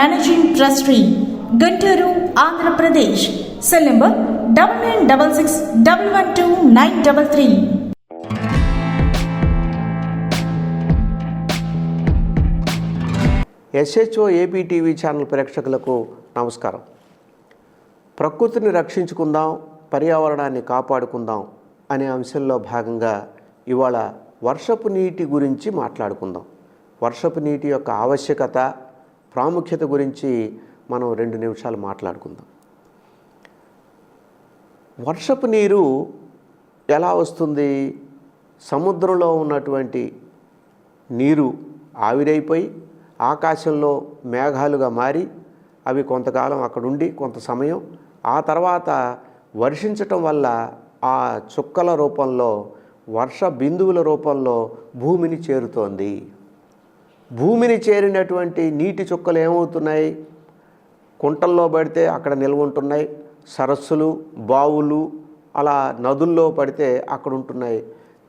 managing trustee Guntur Andhra Pradesh cell number double nine double six double one two nine double three SHO AP TV channel ప్రేక్షకులకు నమస్కారం. ప్రకృతిని రక్షించుకుందాం పర్యావరణాన్ని కాపాడుకుందాం అనే అంశంలో భాగంగా ఇవాళ వర్షపు నీటి గురించి మాట్లాడుకుందాం. వర్షపు నీటి యొక్క ఆవశ్యకత ప్రాముఖ్యత గురించి మనం రెండు నిమిషాలు మాట్లాడుకుందాం. వర్షపు నీరు ఎలా వస్తుంది? సముద్రంలో ఉన్నటువంటి నీరు ఆవిరైపోయి ఆకాశంలో మేఘాలుగా మారి అవి కొంతకాలం అక్కడుండి కొంత సమయం ఆ తర్వాత వర్షించటం వల్ల ఆ చుక్కల రూపంలో వర్ష బిందువుల రూపంలో భూమిని చేరుతోంది. భూమిని చేరినటువంటి నీటి చుక్కలు ఏమవుతున్నాయి? కుంటల్లో పడితే అక్కడ నిల్వ ఉంటున్నాయి. సరస్సులు బావులు అలా నదుల్లో పడితే అక్కడ ఉంటున్నాయి.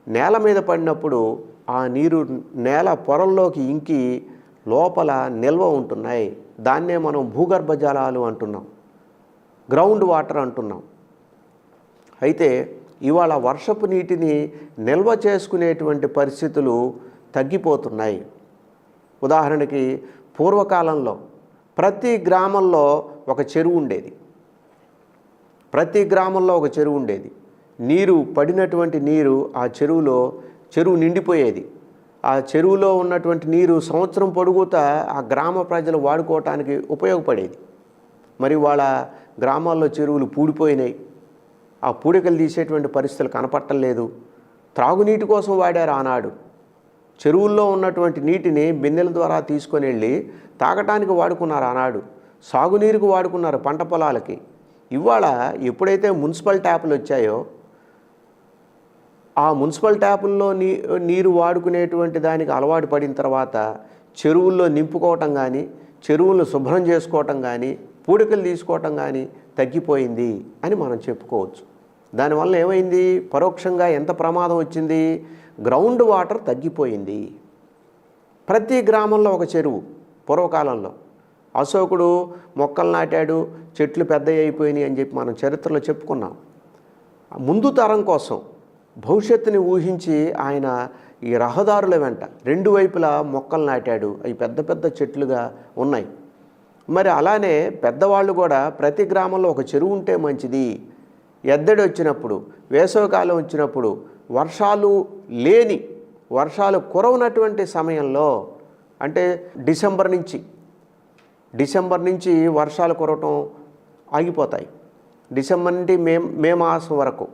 నేల మీద పడినప్పుడు ఆ నీరు నేల పొరల్లోకి ఇంకి లోపల నిల్వ ఉంటున్నాయి. దాన్నే మనం భూగర్భ జలాలు అంటున్నాం. గ్రౌండ్ వాటర్ అంటున్నాం. అయితే ఇవాళ వర్షపు నీటిని నిల్వ చేసుకునేటువంటి పరిస్థితులు తగ్గిపోతున్నాయి. ఉదాహరణకి పూర్వకాలంలో ప్రతి గ్రామంలో ఒక చెరువు ఉండేది. ప్రతి గ్రామంలో ఒక చెరువు ఉండేది. నీరు పడినటువంటి నీరు ఆ చెరువులో చెరువు నిండిపోయేది. ఆ చెరువులో ఉన్నటువంటి నీరు సంవత్సరం పొడుగుతా ఆ గ్రామ ప్రజలు వాడుకోవటానికి ఉపయోగపడేది. మరి వాళ్ళ గ్రామాల్లో చెరువులు పూడిపోయినాయి. ఆ పూడికలు తీసేటువంటి పరిస్థితులు కనపట్టలేదు త్రాగునీటి కోసం వాడారు ఆనాడు. చెరువుల్లో ఉన్నటువంటి నీటిని బిందెల ద్వారా తీసుకొని వెళ్ళి తాగటానికి వాడుకున్నారు ఆనాడు. సాగునీరుకు వాడుకున్నారు పంట పొలాలకి. ఇవాళ ఎప్పుడైతే మున్సిపల్ ట్యాపులు వచ్చాయో ఆ మున్సిపల్ ట్యాపుల్లో నీ నీరు వాడుకునేటువంటి దానికి అలవాటు పడిన తర్వాత చెరువుల్లో నింపుకోవటం కానీ చెరువులను శుభ్రం చేసుకోవటం కానీ పూడికలు తీసుకోవటం కానీ తగ్గిపోయింది అని మనం చెప్పుకోవచ్చు. దానివల్ల ఏమైంది? పరోక్షంగా ఎంత ప్రమాదం వచ్చింది? గ్రౌండ్ వాటర్ తగ్గిపోయింది. ప్రతి గ్రామంలో ఒక చెరువు పూర్వకాలంలో. అశోకుడు మొక్కలు నాటాడు చెట్లు పెద్దవి అయిపోయినాయి అని చెప్పి మనం చరిత్రలో చెప్పుకున్నాం. ముందు తరం కోసం భవిష్యత్తుని ఊహించి ఆయన ఈ రహదారుల వెంట రెండు వైపులా మొక్కలు నాటాడు. అవి పెద్ద పెద్ద చెట్లుగా ఉన్నాయి. మరి అలానే పెద్దవాళ్ళు కూడా ప్రతి గ్రామంలో ఒక చెరువు ఉంటే మంచిది. ఎద్దడి వచ్చినప్పుడు వేసవికాలం వచ్చినప్పుడు వర్షాలు లేని వర్షాలు కురవనటువంటి సమయంలో అంటే డిసెంబర్ నుంచి డిసెంబర్ నుంచి వర్షాలు కురవటం ఆగిపోతాయి. డిసెంబర్ నుండి మే మే మాసం వరకు.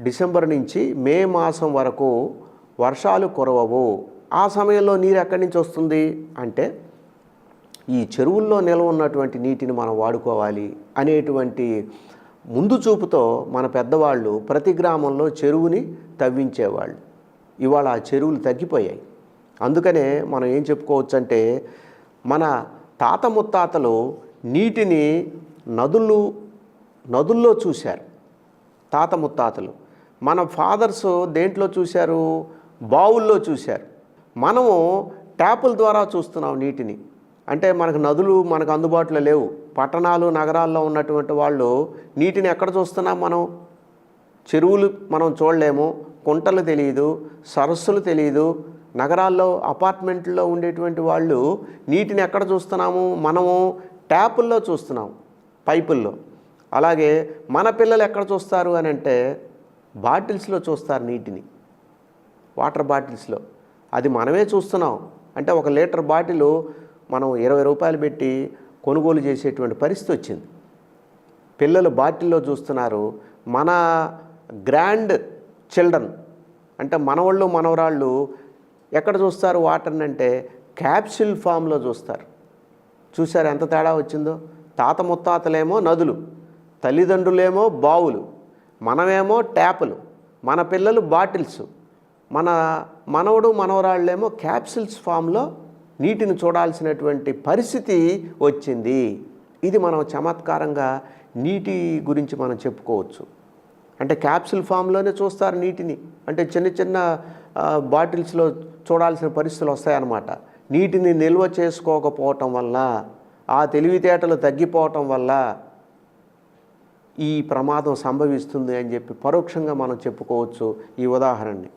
డిసెంబర్ నుంచి మే మాసం వరకు వర్షాలు కురవవు. ఆ సమయంలో నీరు ఎక్కడి నుంచి వస్తుంది? అంటే ఈ చెరువుల్లో నిల్వ ఉన్నటువంటి నీటిని మనం వాడుకోవాలి అనేటువంటి ముందు చూపుతో మన పెద్దవాళ్ళు ప్రతి గ్రామంలో చెరువుని తవ్వించేవాళ్ళు. ఇవాళ ఆ చెరువులు తగ్గిపోయాయి. అందుకనే మనం ఏం చెప్పుకోవచ్చు అంటే మన తాత ముత్తాతలు నీటిని నదులు నదుల్లో చూశారు. తాత ముత్తాతలు. మన ఫాదర్స్ దేంట్లో చూశారు? బావుల్లో చూశారు. మనము ట్యాపుల ద్వారా చూస్తున్నాం నీటిని. అంటే మనకు నదులు మనకు అందుబాటులో లేవు. పట్టణాలు నగరాల్లో ఉన్నటువంటి వాళ్ళు నీటిని ఎక్కడ చూస్తున్నాం మనం? చెరువులు మనం చూడలేము కుంటలు తెలియదు సరస్సులు తెలియదు నగరాల్లో అపార్ట్మెంట్లో ఉండేటువంటి వాళ్ళు నీటిని ఎక్కడ చూస్తున్నాము? మనము ట్యాపుల్లో చూస్తున్నాం పైపుల్లో. అలాగే మన పిల్లలు ఎక్కడ చూస్తారు అని అంటే బాటిల్స్లో చూస్తారు నీటిని. వాటర్ బాటిల్స్లో. అది మనమే చూస్తున్నాం. అంటే ఒక లీటర్ బాటిల్ మనం ఇరవై రూపాయలు పెట్టి కొనుగోలు చేసేటువంటి పరిస్థితి వచ్చింది. పిల్లలు బాటిల్లో చూస్తున్నారు. మన గ్రాండ్ చిల్డ్రన్ అంటే మనవాళ్ళు మనవరాళ్ళు ఎక్కడ చూస్తారు వాటర్ని అంటే క్యాప్సిల్ ఫామ్లో చూస్తారు. చూసారు ఎంత తేడా వచ్చిందో? తాత ముత్తాతలేమో నదులు తల్లిదండ్రులేమో బావులు మనమేమో ట్యాపులు మన పిల్లలు బాటిల్స్ మన మనవడు మనవరాళ్ళేమో క్యాప్సిల్స్ ఫామ్లో నీటిని చూడాల్సినటువంటి పరిస్థితి వచ్చింది. ఇది మనం చమత్కారంగా నీటి గురించి మనం చెప్పుకోవచ్చు. అంటే క్యాప్సిల్ ఫామ్లోనే చూస్తారు నీటిని. అంటే చిన్న చిన్న బాటిల్స్లో చూడాల్సిన పరిస్థితులు వస్తాయన్నమాట. నీటిని నిల్వ చేసుకోకపోవటం వల్ల ఆ తెలివితేటలు తగ్గిపోవటం వల్ల ఈ ప్రమాదం సంభవిస్తుంది అని చెప్పి పరోక్షంగా మనం చెప్పుకోవచ్చు ఈ ఉదాహరణని.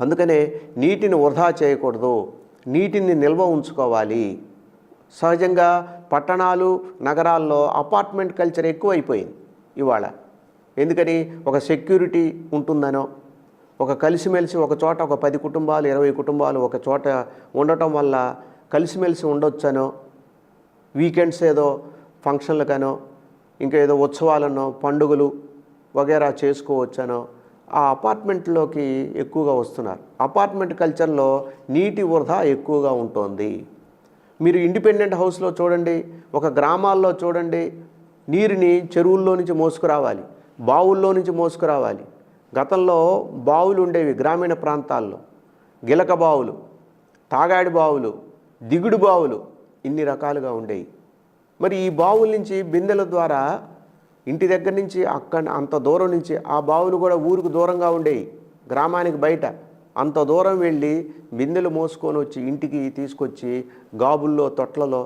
అందుకనే నీటిని వృధా చేయకూడదు. నీటిని నిల్వ ఉంచుకోవాలి. సహజంగా పట్టణాలు నగరాల్లో అపార్ట్మెంట్ కల్చర్ ఎక్కువైపోయింది ఇవాళ. ఎందుకని? ఒక సెక్యూరిటీ ఉంటుందనో ఒక కలిసిమెలిసి ఒక చోట ఒక పది కుటుంబాలు ఇరవై కుటుంబాలు ఒక చోట ఉండటం వల్ల కలిసిమెలిసి ఉండొచ్చనో వీకెండ్స్ ఏదో ఫంక్షన్లకనో ఇంకా ఏదో ఉత్సవాలనో పండుగలు వగేరా చేసుకోవచ్చనో ఆ అపార్ట్మెంట్లోకి ఎక్కువగా వస్తున్నారు. అపార్ట్మెంట్ కల్చర్లో నీటి వృధా ఎక్కువగా ఉంటుంది. మీరు ఇండిపెండెంట్ హౌస్లో చూడండి ఒక గ్రామాల్లో చూడండి నీరుని చెరువుల్లో నుంచి మోసుకురావాలి బావుల్లో నుంచి మోసుకురావాలి. గతంలో బావులు ఉండేవి గ్రామీణ ప్రాంతాల్లో. గిలక బావులు తాగాడి బావులు దిగుడు బావులు ఇన్ని రకాలుగా ఉండేవి. మరి ఈ బావుల నుంచి బిందెల ద్వారా ఇంటి దగ్గర నుంచి అక్కడ అంత దూరం నుంచి ఆ బావులు కూడా ఊరికి దూరంగా ఉండేవి గ్రామానికి బయట. అంత దూరం వెళ్ళి బిందెలు మోసుకొని వచ్చి ఇంటికి తీసుకొచ్చి గాబుల్లో తొట్లలో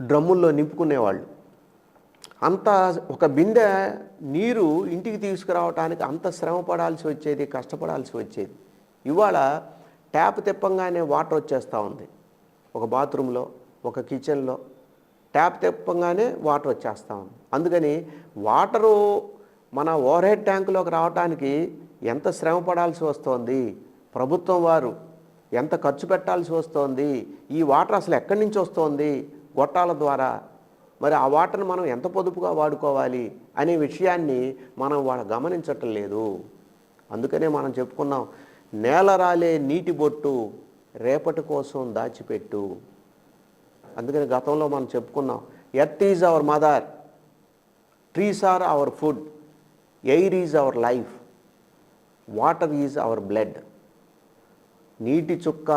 డ్రమ్ముల్లో నింపుకునేవాళ్ళు. అంత ఒక బిందె నీరు ఇంటికి తీసుకురావడానికి అంత శ్రమ పడాల్సి వచ్చేది కష్టపడాల్సి వచ్చేది. ఇవాళ ట్యాప్ తెప్పంగానే వాటర్ వచ్చేస్తూ ఉంది. ఒక బాత్రూంలో ఒక కిచెన్లో ట్యాప్ తిప్పంగానే వాటర్ వచ్చేస్తూ ఉంది. అందుకని వాటరు మన ఓవర్ హెడ్ ట్యాంకులోకి రావడానికి ఎంత శ్రమ పడాల్సి వస్తోంది? ప్రభుత్వం వారు ఎంత ఖర్చు పెట్టాల్సి వస్తోంది? ఈ వాటర్ అసలు ఎక్కడి నుంచి వస్తోంది? గొట్టాల ద్వారా. మరి ఆ వాటర్ని మనం ఎంత పొదుపుగా వాడుకోవాలి అనే విషయాన్ని మనం వాళ్ళ గమనించటం లేదు. అందుకనే మనం చెప్పుకున్నాం నేల రాలే నీటి బొట్టు రేపటి కోసం దాచిపెట్టు. అందుకని గతంలో మనం చెప్పుకున్నాం earth is our mother trees are our food air is our life water is our blood నీటి చుక్క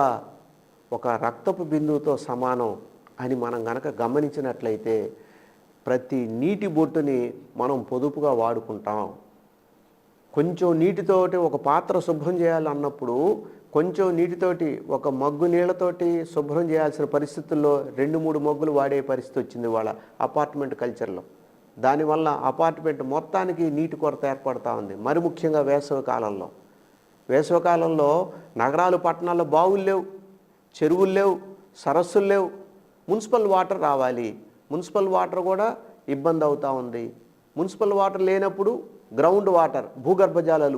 ఒక రక్తపు బిందువుతో సమానం అని మనం గనక గమనించినట్లయితే ప్రతి నీటి బొట్టుని మనం పొదుపుగా వాడుకుంటాం. కొంచెం నీటితోటి ఒక పాత్ర శుభ్రం చేయాలన్నప్పుడు కొంచెం నీటితోటి ఒక మగ్గు నీళ్ళతోటి శుభ్రం చేయాల్సిన పరిస్థితుల్లో రెండు మూడు మగ్గులు వాడే పరిస్థితి వచ్చింది వాళ్ళ అపార్ట్మెంట్ కల్చర్లో. దానివల్ల అపార్ట్మెంట్ మొత్తానికి నీటి కొరత ఏర్పడతా ఉంది. మరి ముఖ్యంగా వేసవి కాలంలో. వేసవికాలంలో నగరాలు పట్టణాల్లో బావులు లేవు చెరువులు లేవు సరస్సులు లేవు మున్సిపల్ వాటర్ రావాలి. మున్సిపల్ వాటర్ కూడా ఇబ్బంది అవుతూ ఉంది. మున్సిపల్ వాటర్ లేనప్పుడు గ్రౌండ్ వాటర్ భూగర్భ జలాలు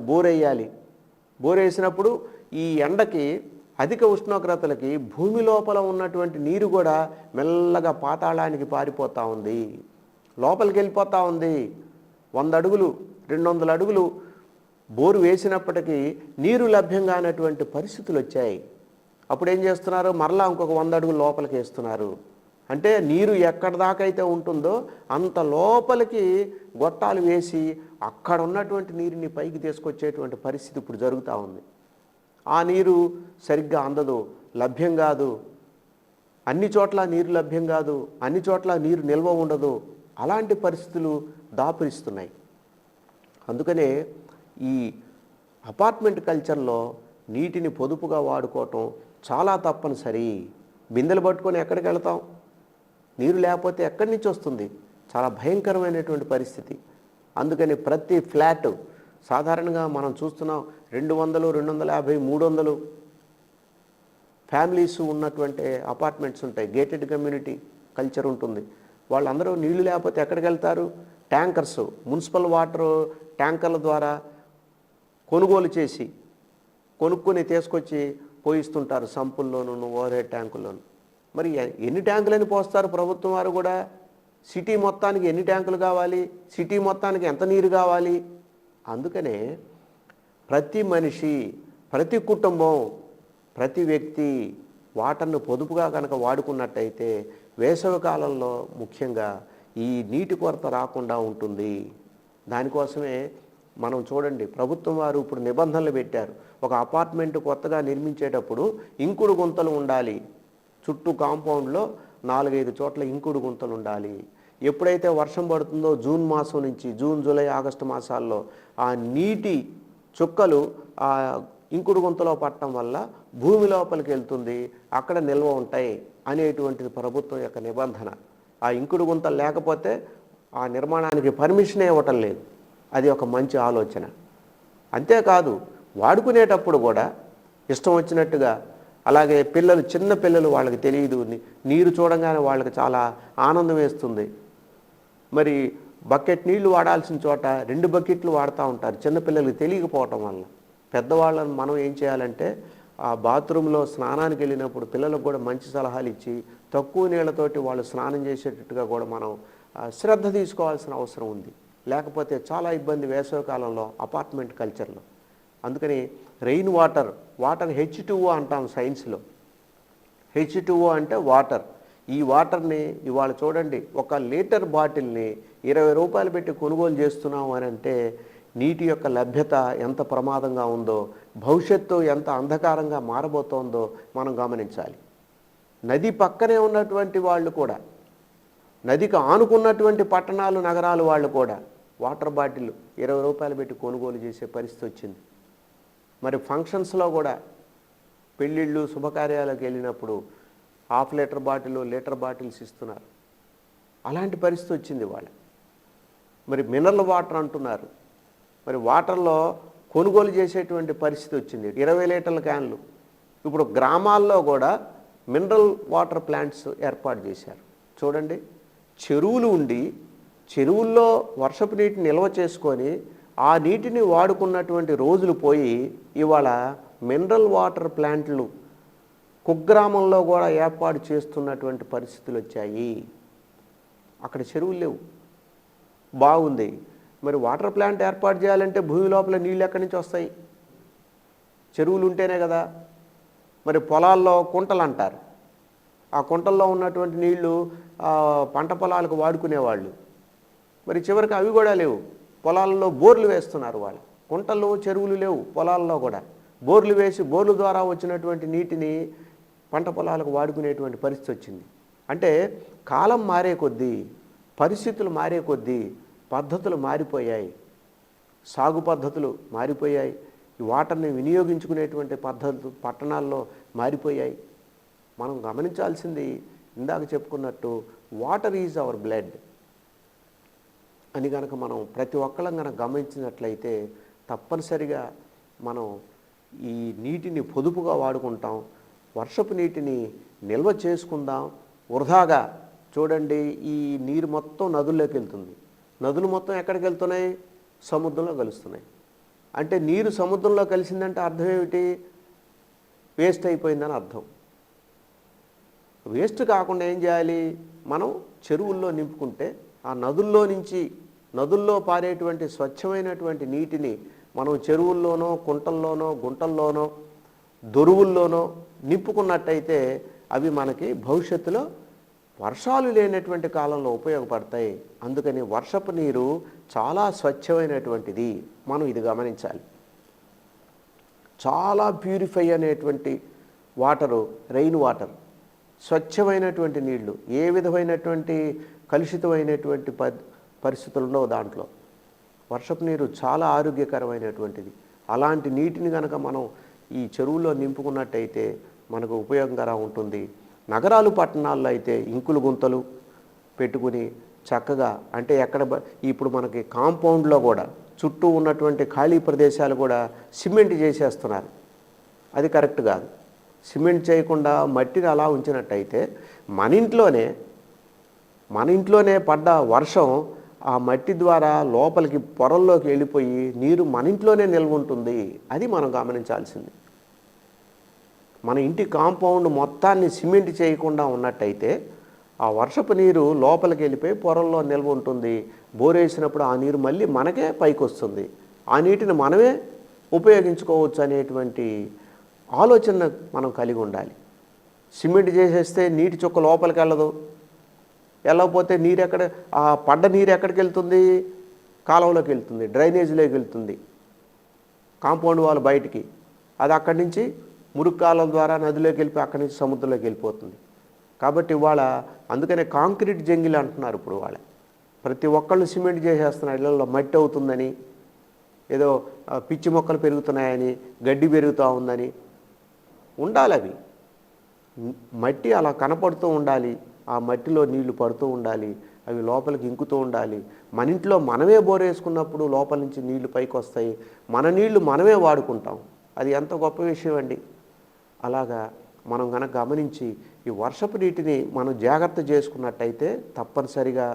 బోరేసినప్పుడు ఈ ఎండకి అధిక ఉష్ణోగ్రతలకి భూమి లోపల ఉన్నటువంటి నీరు కూడా మెల్లగా పాతాళానికి పారిపోతూ ఉంది. లోపలికి వెళ్ళిపోతూ ఉంది. వంద అడుగులు రెండు వందల అడుగులు బోరు వేసినప్పటికీ నీరు లభ్యం కానటువంటి పరిస్థితులు వచ్చాయి. అప్పుడు ఏం చేస్తున్నారు? మరలా ఇంకొక వంద అడుగులు లోపలికి వేస్తున్నారు. అంటే నీరు ఎక్కడ దాకా అయితే ఉంటుందో అంత లోపలికి గొట్టాలు వేసి అక్కడ ఉన్నటువంటి నీరుని పైకి తీసుకొచ్చేటువంటి పరిస్థితి ఇప్పుడు జరుగుతూ ఉంది. ఆ నీరు సరిగ్గా అందదు లభ్యం కాదు. అన్ని చోట్ల నీరు లభ్యం కాదు అన్ని చోట్ల నీరు నిల్వ ఉండదు. అలాంటి పరిస్థితులు దాపురిస్తున్నాయి. అందుకనే ఈ అపార్ట్మెంట్ కల్చర్లో నీటిని పొదుపుగా వాడుకోవటం చాలా తప్పనిసరి. బిందెలు పట్టుకొని ఎక్కడికి వెళ్తాం? నీరు లేకపోతే ఎక్కడి నుంచి వస్తుంది? చాలా భయంకరమైనటువంటి పరిస్థితి. అందుకని ప్రతి ఫ్లాట్ సాధారణంగా మనం చూస్తున్నాం రెండు వందలు రెండు వందల యాభై మూడు వందలు ఫ్యామిలీస్ ఉన్నటువంటి అపార్ట్మెంట్స్ ఉంటాయి. గేటెడ్ కమ్యూనిటీ కల్చర్ ఉంటుంది. వాళ్ళందరూ నీళ్ళు లేకపోతే ఎక్కడికి వెళ్తారు? ట్యాంకర్స్ మున్సిపల్ వాటర్ ట్యాంకర్ల ద్వారా కొనుగోలు చేసి కొనుక్కొని తీసుకొచ్చి పోయిస్తుంటారు సంపుల్లోనూ ఓవర్ హెడ్ ట్యాంకుల్లోనూ. మరి ఎన్ని ట్యాంకులని పోస్తారు ప్రభుత్వం వారు కూడా? సిటీ మొత్తానికి ఎన్ని ట్యాంకులు కావాలి? సిటీ మొత్తానికి ఎంత నీరు కావాలి? అందుకనే ప్రతి మనిషి ప్రతి కుటుంబం ప్రతి వ్యక్తి వాటర్ను పొదుపుగా కనుక వాడుకున్నట్టయితే వేసవి కాలంలో ముఖ్యంగా ఈ నీటి కొరత రాకుండా ఉంటుంది. దానికోసమే మనం చూడండి ప్రభుత్వం వారు ఇప్పుడు నిబంధనలు పెట్టారు. ఒక అపార్ట్మెంట్ కొత్తగా నిర్మించేటప్పుడు ఇంకుడు గుంతలు ఉండాలి. చుట్టూ కాంపౌండ్లో నాలుగైదు చోట్ల ఇంకుడు గుంతలు ఉండాలి. ఎప్పుడైతే వర్షం పడుతుందో జూన్ మాసం నుంచి జూన్ జూలై ఆగస్టు మాసాల్లో ఆ నీటి చుక్కలు ఆ ఇంకుడు గుంతలో పట్టడం వల్ల భూమి లోపలికి వెళ్తుంది అక్కడ నిల్వ ఉంటాయి అనేటువంటిది ప్రభుత్వం యొక్క నిబంధన. ఆ ఇంకుడు గుంతలు లేకపోతే ఆ నిర్మాణానికి పర్మిషన్ ఇవ్వటం లేదు. అది ఒక మంచి ఆలోచన. అంతేకాదు వాడుకునేటప్పుడు కూడా ఇష్టం వచ్చినట్టుగా అలాగే పిల్లలు చిన్న పిల్లలు వాళ్ళకి తెలియదు నీరు చూడంగానే వాళ్ళకి చాలా ఆనందం వేస్తుంది. మరి బకెట్ నీళ్ళు వాడాల్సిన చోట రెండు బకెట్లు వాడుతూ ఉంటారు చిన్నపిల్లలకి తెలియకపోవటం వల్ల. పెద్దవాళ్ళని మనం ఏం చేయాలంటే ఆ బాత్రూంలో స్నానానికి వెళ్ళినప్పుడు పిల్లలకు కూడా మంచి సలహాలు ఇచ్చి తక్కువ నీళ్ళతోటి వాళ్ళు స్నానం చేసేటట్టుగా కూడా మనం శ్రద్ధ తీసుకోవాల్సిన అవసరం ఉంది. లేకపోతే చాలా ఇబ్బంది వేసవికాలంలో అపార్ట్మెంట్ కల్చర్లో. అందుకని రెయిన్ వాటర్ వాటర్ హెచ్ అంటాం సైన్స్లో. హెచ్ అంటే వాటర్. ఈ వాటర్ని ఇవాళ చూడండి ఒక లీటర్ బాటిల్ని ఇరవై రూపాయలు పెట్టి కొనుగోలు చేస్తున్నాం అని అంటే నీటి యొక్క లభ్యత ఎంత ప్రమాదంగా ఉందో భవిష్యత్తు ఎంత అంధకారంగా మారబోతోందో మనం గమనించాలి. నది పక్కనే ఉన్నటువంటి వాళ్ళు కూడా నదికి ఆనుకున్నటువంటి పట్టణాలు నగరాలు వాళ్ళు కూడా వాటర్ బాటిల్ ఇరవై రూపాయలు పెట్టి కొనుగోలు చేసే పరిస్థితి వచ్చింది. మరి ఫంక్షన్స్లో కూడా పెళ్ళిళ్ళు శుభకార్యాలకు వెళ్ళినప్పుడు half litre bottle litre bottles ఇస్తున్నారు. అలాంటి పరిస్థితి వచ్చింది వాళ్ళ మరి మినరల్ వాటర్ అంటున్నారు. మరి వాటర్లో కొనుగోలు చేసేటువంటి పరిస్థితి వచ్చింది. ఇరవై లీటర్ల క్యాన్లు. ఇప్పుడు గ్రామాల్లో కూడా మినరల్ వాటర్ ప్లాంట్స్ ఏర్పాటు చేశారు. చూడండి చెరువులు ఉండి చెరువుల్లో వర్షపు నీటిని నిల్వ చేసుకొని ఆ నీటిని వాడుకున్నటువంటి రోజులు పోయి ఇవాళ మినరల్ వాటర్ ప్లాంట్లు కుగ్రామంలో కూడా ఏర్పాటు చేస్తున్నటువంటి పరిస్థితులు వచ్చాయి. అక్కడ చెరువులు లేవు. బాగుంది. మరి వాటర్ ప్లాంట్ ఏర్పాటు చేయాలంటే భూమి లోపల నీళ్ళు ఎక్కడి నుంచి వస్తాయి? చెరువులు ఉంటేనే కదా. మరి పొలాల్లో కుంటలు అంటారు. ఆ కుంటల్లో ఉన్నటువంటి నీళ్ళు పంట పొలాలకు వాడుకునేవాళ్ళు. మరి చివరికి అవి కూడా లేవు. పొలాల్లో బోర్లు వేస్తున్నారు వాళ్ళు. కుంటలు చెరువులు లేవు పొలాల్లో కూడా. బోర్లు వేసి బోర్లు ద్వారా వచ్చినటువంటి నీటిని పంట పొలాలకు వాడుకునేటువంటి పరిస్థితి వచ్చింది. అంటే కాలం మారే కొద్దీ పరిస్థితులు మారే కొద్దీ పద్ధతులు మారిపోయాయి. సాగు పద్ధతులు మారిపోయాయి. ఈ వాటర్ని వినియోగించుకునేటువంటి పద్ధతులు పట్టణాల్లో మారిపోయాయి. మనం గమనించాల్సింది ఇందాక చెప్పుకున్నట్టు వాటర్ ఈజ్ అవర్ బ్లడ్ అని కనుక మనం ప్రతి ఒక్కళ్ళం కనుక గమనించినట్లయితే తప్పనిసరిగా మనం ఈ నీటిని పొదుపుగా వాడుకుంటాం. వర్షపు నీటిని నిల్వ చేసుకుందాం. వృధాగా చూడండి ఈ నీరు మొత్తం నదుల్లోకి వెళ్తుంది. నదులు మొత్తం ఎక్కడికి వెళ్తున్నాయి? సముద్రంలో కలుస్తున్నాయి. అంటే నీరు సముద్రంలో కలిసిందంటే అర్థం ఏమిటి? వేస్ట్ అయిపోయిందని అర్థం. వేస్ట్ కాకుండా ఏం చేయాలి? మనం చెరువుల్లో నింపుకుంటే ఆ నదుల్లో నుంచి నదుల్లో పారేటువంటి స్వచ్ఛమైనటువంటి నీటిని మనం చెరువుల్లోనో కుంటల్లోనో గుంటల్లోనో దొరువుల్లోనో నింపుకున్నట్టయితే అవి మనకి భవిష్యత్తులో వర్షాలు లేనటువంటి కాలంలో ఉపయోగపడతాయి. అందుకని వర్షపు నీరు చాలా స్వచ్ఛమైనటువంటిది. మనం ఇది గమనించాలి. చాలా ప్యూరిఫై అనేటువంటి వాటరు రెయిన్ వాటర్ స్వచ్ఛమైనటువంటి నీళ్ళు ఏ విధమైనటువంటి కలుషితమైనటువంటి ప పరిస్థితులు దాంట్లో. వర్షపు నీరు చాలా ఆరోగ్యకరమైనటువంటిది. అలాంటి నీటిని కనుక మనం ఈ చెరువులో నింపుకున్నట్టయితే మనకు ఉపయోగకరంగా ఉంటుంది. నగరాలు పట్టణాల్లో అయితే ఇంకులు గుంతలు పెట్టుకుని చక్కగా అంటే ఎక్కడ ఇప్పుడు మనకి కాంపౌండ్లో కూడా చుట్టూ ఉన్నటువంటి ఖాళీ ప్రదేశాలు కూడా సిమెంట్ చేసేస్తున్నారు. అది కరెక్ట్ కాదు. సిమెంట్ చేయకుండా మట్టిని అలా ఉంచినట్టయితే మన ఇంట్లోనే మన ఇంట్లోనే పడ్డ వర్షం ఆ మట్టి ద్వారా లోపలికి పొరల్లోకి వెళ్ళిపోయి నీరు మన ఇంట్లోనే నిల్వ ఉంటుంది. అది మనం గమనించాల్సింది. మన ఇంటి కాంపౌండ్ మొత్తాన్ని సిమెంట్ చేయకుండా ఉన్నట్టయితే ఆ వర్షపు నీరు లోపలికి వెళ్ళిపోయి పొరల్లో నిల్వ ఉంటుంది. బోరేసినప్పుడు ఆ నీరు మళ్ళీ మనకే పైకి వస్తుంది ఆ నీటిని మనమే ఉపయోగించుకోవచ్చు అనేటువంటి ఆలోచన మనం కలిగి ఉండాలి. సిమెంట్ చేసేస్తే నీటి చుక్క లోపలికి వెళ్ళదు. వెళ్ళకపోతే నీరు ఎక్కడ ఆ పడ్డ నీరు ఎక్కడికి వెళ్తుంది? కాలువలోకి వెళ్తుంది డ్రైనేజీలోకి వెళ్తుంది. కాంపౌండ్ వాళ్ళు బయటికి. అది అక్కడి నుంచి మురుక్కాలం ద్వారా నదిలోకి వెళ్ళిపోయి అక్కడి నుంచి సముద్రంలోకి వెళ్ళిపోతుంది. కాబట్టి ఇవాళ అందుకనే కాంక్రీట్ జంగిల్ అంటున్నారు ఇప్పుడు వాళ్ళ ప్రతి ఒక్కళ్ళు సిమెంట్ చేసేస్తున్నారు ఇళ్ళల్లో మట్టి అవుతుందని ఏదో పిచ్చి మొక్కలు పెరుగుతున్నాయని గడ్డి పెరుగుతూ ఉందని. ఉండాలి అవి. మట్టి అలా కనపడుతూ ఉండాలి ఆ మట్టిలో నీళ్ళు పడుతూ ఉండాలి అవి లోపలికి ఇంకుతూ ఉండాలి. మన ఇంట్లో మనమే బోరేసుకున్నప్పుడు లోపల నుంచి నీళ్ళు పైకి వస్తాయి మన నీళ్ళు మనమే వాడుకుంటాం. అది ఎంత గొప్ప విషయం అండి. అలాగా మనం కనుక గమనించి ఈ వర్షపు నీటిని మనం జాగ్రత్త చేసుకున్నట్టయితే తప్పనిసరిగా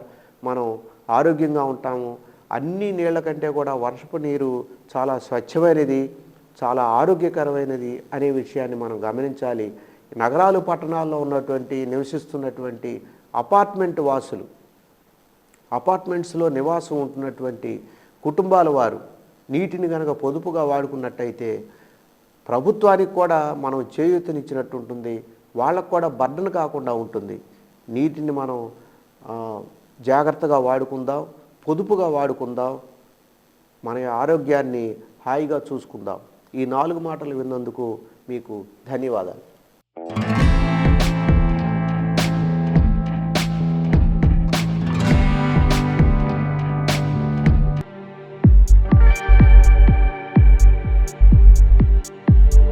మనం ఆరోగ్యంగా ఉంటాము. అన్ని నీళ్ళ కంటే కూడా వర్షపు నీరు చాలా స్వచ్ఛమైనది చాలా ఆరోగ్యకరమైనది అనే విషయాన్ని మనం గమనించాలి. నగరాలు పట్టణాల్లో ఉన్నటువంటి నివసిస్తున్నటువంటి అపార్ట్మెంట్ వాసులు అపార్ట్మెంట్స్లో నివాసం ఉంటున్నటువంటి కుటుంబాల వారు నీటిని కనుక పొదుపుగా వాడుకున్నట్టయితే ప్రభుత్వానికి కూడా మనం చేయూతనిచ్చినట్టు ఉంటుంది వాళ్ళకు కూడా బర్డన్ కాకుండా ఉంటుంది. నీటిని మనం జాగ్రత్తగా వాడుకుందాం పొదుపుగా వాడుకుందాం మన ఆరోగ్యాన్ని హాయిగా చూసుకుందాం. ఈ నాలుగు మాటలు విన్నందుకు మీకు ధన్యవాదాలు.